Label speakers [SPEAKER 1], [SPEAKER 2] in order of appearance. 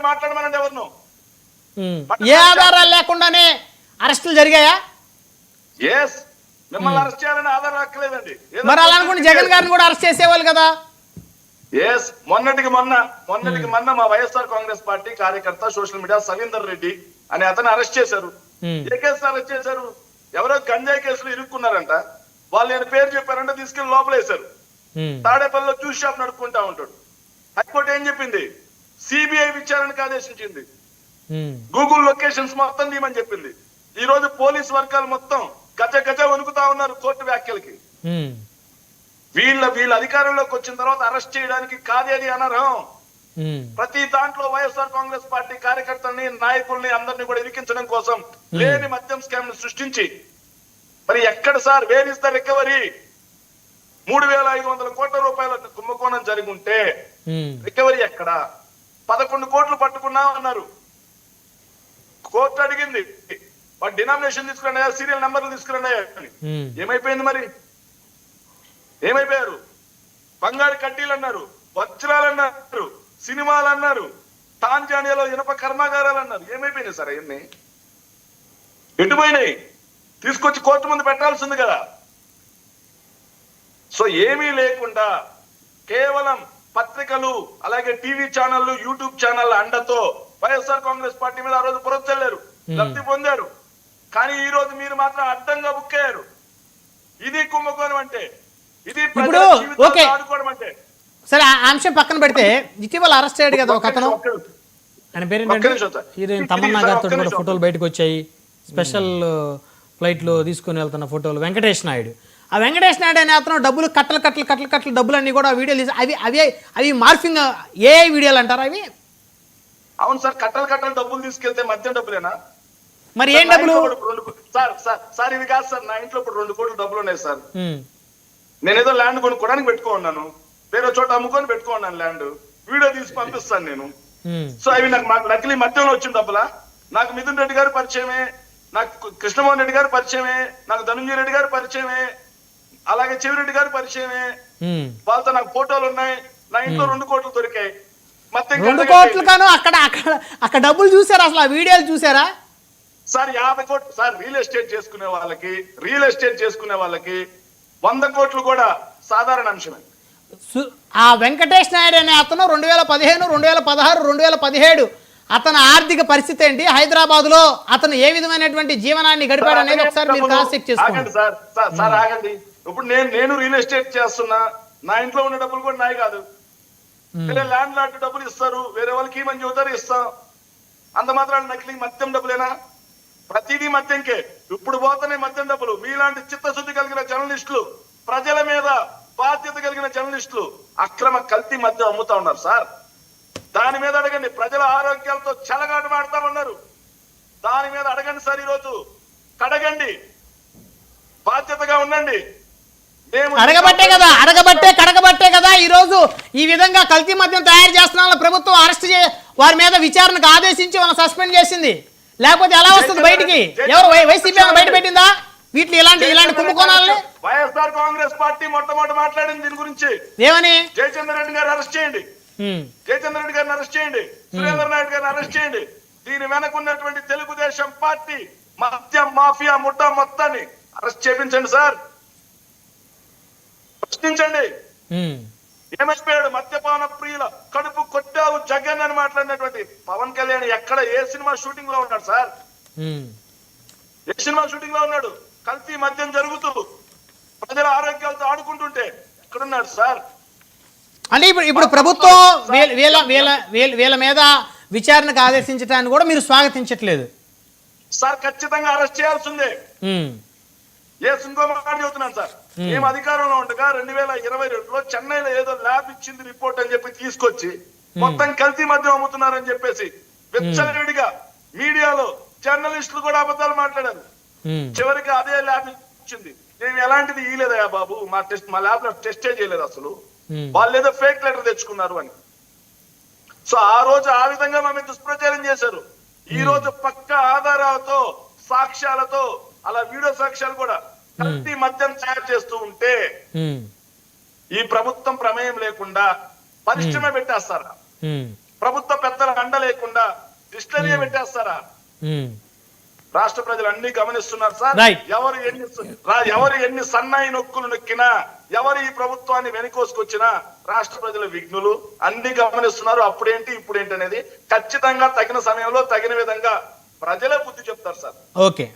[SPEAKER 1] మాట్లాడండి మాట్లాడమనండి ఎవరిను
[SPEAKER 2] ఉమ్. ఏ ఆధారాలు లేకుండానే అరెస్టులు జరిగాయా?
[SPEAKER 1] ఎస్ మిమ్మల్ని అరెస్ట్ చేయాలని ఆధారం అక్కలేదండి
[SPEAKER 2] మరి అలా అనుకుంటే జగన్ గారిని కూడా అరెస్ట్ చేసేవాళ్ళు కదా?
[SPEAKER 1] ఎస్ మొన్నటికి మొన్న మొన్నటికి మొన్న మా వైఎస్ఆర్ కాంగ్రెస్ పార్టీ కార్యకర్త సోషల్ మీడియా సవీందర్ రెడ్డి అనే అతను అరెస్ట్ చేశారు. ఏ కేసు అరెస్ట్ చేశారు? ఎవరో గంజాయి కేసులో ఇరుక్కున్నారంట. వాళ్ళు నేను పేరు చెప్పారంటే తీసుకెళ్ళి లోపలేశారు. తాడేపల్లిలో జ్యూస్ షాప్ నడుపుకుంటా ఉంటాడు. హైకోర్టు ఏం చెప్పింది? సిబిఐ విచారణకు ఆదేశించింది. గూగుల్ లొకేషన్స్ మొత్తం తీయమని చెప్పింది ఈ రోజు పోలీస్ వర్గాలు మొత్తం గజ గజ వణుకుతా ఉన్నారు కోర్టు వ్యాఖ్యలకి. వీళ్ళ వీళ్ళ అధికారంలోకి వచ్చిన తర్వాత అరెస్ట్ చేయడానికి కాదేది అనర్హం. ప్రతి దాంట్లో వైఎస్ఆర్ కాంగ్రెస్ పార్టీ కార్యకర్తల్ని నాయకుల్ని అందరినీ కూడా ఇరికించడం కోసం లేని మద్యం స్కామ్ సృష్టించి మరి ఎక్కడ sir where is the recovery మూడు వేల ఐదు వందల కోట్ల రూపాయల కుంభకోణం జరిగి ఉంటే. రికవరీ ఎక్కడ పదకొండు కోట్లు పట్టుకున్నాం అన్నారు. కోర్టు అడిగింది వాడు డినామినేషన్ తీసుకున్నాయా సీరియల్ నంబర్లు
[SPEAKER 2] ఉమ్.
[SPEAKER 1] ఏమైపోయింది మరి? ఏమైపోయారు? బంగారు కడ్డీలు అన్నారు వజ్రాలు అన్నారు సినిమాలు అన్నారు టాంజానియాలో ఇనప కర్మాగారాలు అన్నారు. ఏమైపోయినాయి సార్ అవన్నీ? ఎటుపోయినాయి? తీసుకొచ్చి కోర్టు ముందు పెట్టాల్సింది కదా. సో ఏమీ లేకుండా కేవలం పత్రికలు అలాగే టీవీ ఛానళ్ళు యూట్యూబ్ ఛానళ్ళ అండతో వైఎస్ఆర్ కాంగ్రెస్ పార్టీ మీద ఆ రోజు పురొచ్చలేరు లబ్ధి పొందారు. కానీ ఈ రోజు మీరు మాత్రం అడ్డంగా బుక్ అయ్యారు. ఇది కుంభకోణం అంటే ఇది
[SPEAKER 2] ఇప్పుడు, ఓకే.
[SPEAKER 1] ఆడుకోవడం అంటే.
[SPEAKER 2] సరే ఆ అంశం పక్కన పెడితే ఇటీవల అరెస్ట్ అయ్యాడు కదా ఒక అతను. ఆయన. హీరోయిన్ తమన్నా గారితో కూడా. ఫోటోలు బయటకు వచ్చాయి. స్పెషల్ ఫ్లైట్లో తీసుకుని వెళ్తున్న ఫోటోలు వెంకటేష్ నాయుడు. ఆ వెంకటేష్ నాయుడు అనే అతను డబ్బులు కట్టలు కట్టలు కట్టలు కట్టలు డబ్బులు అన్ని కూడా వీడియోలు అవి అవి అవి మార్ఫింగ్ ఏ వీడియోలు అంటారా అవి?
[SPEAKER 1] అవును సార్ కట్టలు కట్టలు డబ్బులు తీసుకెళ్తే మద్యం డబ్బులేనా?
[SPEAKER 2] మరి ఏం డబ్బులు?
[SPEAKER 1] సార్ సార్ ఇది కాదు సార్ నా ఇంట్లో ఇప్పుడు రెండు కోట్ల డబ్బులు ఉన్నాయి సార్.
[SPEAKER 2] ఉమ్,
[SPEAKER 1] నేను ఏదో ల్యాండ్ కొనుక్కోవడానికి పెట్టుకున్నాను వేరే చోట అమ్ముకొని పెట్టుకున్నాను ల్యాండ్. వీడియో తీసి పంపిస్తాను నేను. సో అవి నాకు నకిలీ మధ్యంలో వచ్చిన డబ్బులా? నాకు మిథున్ రెడ్డి గారు పరిచయమే నాకు కృష్ణమోహన్ రెడ్డి గారు పరిచయమే నాకు ధనంజయ రెడ్డి గారు పరిచయమే అలాగే చెవిరెడ్డి గారు పరిచయమే. వాళ్ళతో నాకు ఫోటోలు ఉన్నాయి. నా ఇంట్లో రెండు కోట్లు దొరికాయి.
[SPEAKER 2] రెండు కోట్లు కాను అక్కడ అక్కడ అక్కడ డబ్బులు చూసారా? అసలు ఆ వీడియోలు చూసారా?
[SPEAKER 1] సార్ యాభై కోట్లు సార్ రియల్ ఎస్టేట్ చేసుకునే వాళ్ళకి రియల్ ఎస్టేట్ చేసుకునే వాళ్ళకి వంద కోట్లు కూడా సాధారణ అంశమే.
[SPEAKER 2] ఆ వెంకటేష్ నాయుడు అనే అతను రెండు వేల పదిహేను రెండు వేల పదహారు రెండు వేల పదిహేడు అతని ఆర్థిక పరిస్థితి ఏంటి? హైదరాబాద్లో అతను ఏ విధమైనటువంటి జీవనాన్ని గడిపాడు అనేది ఒకసారి మీరు క్రాస్ చెక్
[SPEAKER 1] ఆగండి
[SPEAKER 2] చేసుకోండి
[SPEAKER 1] సార్ సార్ ఆగండి. ఇప్పుడు నేను నేను రియల్ ఎస్టేట్ చేస్తున్నా నా ఇంట్లో ఉన్న డబ్బులు కూడా నాయి కాదు. ల్యాండ్ లాట్ డబ్బులు ఇస్తారు వేరే వాళ్ళకి ఇవ్వమని చెబుతారు ఇస్తాం. అంత మాత్రాలు నకిలీ మద్యం డబ్బులేనా? ప్రతిదీ మద్యంకే. ఇప్పుడు పోతనే మద్యం డబ్బులు. మీలాంటి చిత్తశుద్ధి కలిగిన జర్నలిస్టులు ప్రజల మీద బాధ్యత కలిగిన జర్నలిస్టులు అక్రమ కల్తీ మద్యం అమ్ముతా ఉన్నారు సార్. దాని మీద అడగండి. ప్రజల ఆరోగ్యాలతో చెలగాటు మాడుతా ఉన్నారు. దాని మీద అడగండి సార్ ఈరోజు. కడగండి. బాధ్యతగా ఉండండి.
[SPEAKER 2] అడగబట్టే కదా అడగబట్టే కడగబట్టే కదా. ఈ రోజు ఈ విధంగా కల్తీ మద్యం తయారు చేస్తున్న ప్రభుత్వం అరెస్ట్ చే వారి మీద విచారణకు ఆదేశించి వాళ్ళని సస్పెండ్ చేసింది. లేకపోతే ఎలా వస్తుంది బయటికి? ఎవరు వైసీపీ బయట పెట్టిందా వీటిని ఇలాంటి ఇలాంటి కుంభకోణాలని?
[SPEAKER 1] వైఎస్ఆర్ కాంగ్రెస్ పార్టీ మొట్టమొదటి మాట్లాడింది దీని గురించి.
[SPEAKER 2] ఏమని?
[SPEAKER 1] జయచంద్ర రెడ్డి గారు అరెస్ట్ చేయండి. జయచంద్ర రెడ్డి గారిని అరెస్ట్ చేయండి. సురేంద్ర నాయుడు గారిని అరెస్ట్ చేయండి. దీని వెనకున్నటువంటి తెలుగుదేశం పార్టీ మద్యం మాఫియా ముఠా మొత్తాన్ని అరెస్ట్ చేపించండి సార్. ప్రశ్నించండి. ఏమైపోయాడు మద్యపాన ప్రియుల కడుపు కొట్టావు జగన్ అని మాట్లాడినటువంటి పవన్ కళ్యాణ్ ఎక్కడ ఏ సినిమా షూటింగ్లో ఉన్నాడు సార్. ఏ సినిమా షూటింగ్లో ఉన్నాడు? కల్తీ మద్యం జరుగుతూ ప్రజల ఆరోగ్యాలతో ఆడుకుంటుంటే ఎక్కడున్నాడు సార్?
[SPEAKER 2] అంటే ఇప్పుడు ఇప్పుడు ప్రభుత్వం వీళ్ళ వీళ్ళ వీళ్ళ మీద విచారణకు ఆదేశించడాన్ని కూడా మీరు స్వాగతించట్లేదు.
[SPEAKER 1] సార్ ఖచ్చితంగా అరెస్ట్ చేయాల్సిందే. ఏ ఇంకో మాట చెబుతున్నాను సార్? మేము అధికారంలో ఉండగా రెండు వేల ఇరవై రెండులో చెన్నైలో ఏదో ల్యాబ్ ఇచ్చింది రిపోర్ట్ అని చెప్పి తీసుకొచ్చి మొత్తం కల్తీ మద్యం అమ్ముతున్నారని చెప్పేసి విచ్చలవిడిగా మీడియాలో జర్నలిస్టులు కూడా అబద్ధాలు మాట్లాడారు. చివరికి అదే ల్యాబ్ ఇచ్చింది. నేను ఎలాంటిది ఇయలేదయా బాబు? మా టెస్ట్ మా ల్యాబ్లో టెస్టే చేయలేదు అసలు. వాళ్ళు ఏదో ఫేక్ లెటర్ తెచ్చుకున్నారు అని. సో ఆ రోజు ఆ విధంగా మేము దుష్ప్రచారం చేశారు. ఈ రోజు పక్క ఆధారాలతో సాక్ష్యాలతో అలా వీడియో సాక్ష్యాలు కూడా కల్తీ మద్యం తయారు చేస్తూ ఉంటే ఈ ప్రభుత్వం ప్రమేయం లేకుండా పరిశ్రమ పెట్టేస్తారా. ప్రభుత్వ పెద్దల అండ లేకుండా డిస్టరీ పెట్టేస్తారా. రాష్ట్ర ప్రజలు అన్ని గమనిస్తున్నారు సార్. ఎవరు ఎన్ని ఎవరు ఎన్ని సన్నాయి నొక్కులు నొక్కినా ఎవరు ఈ ప్రభుత్వాన్ని వెనుకోసుకొచ్చినా రాష్ట్ర ప్రజల విఘ్నులు అన్ని గమనిస్తున్నారు. అప్పుడేంటి ఇప్పుడేంటి అనేది ఖచ్చితంగా తగిన సమయంలో తగిన విధంగా ప్రజలే బుద్ధి చెప్తారు సార్.
[SPEAKER 2] ఓకే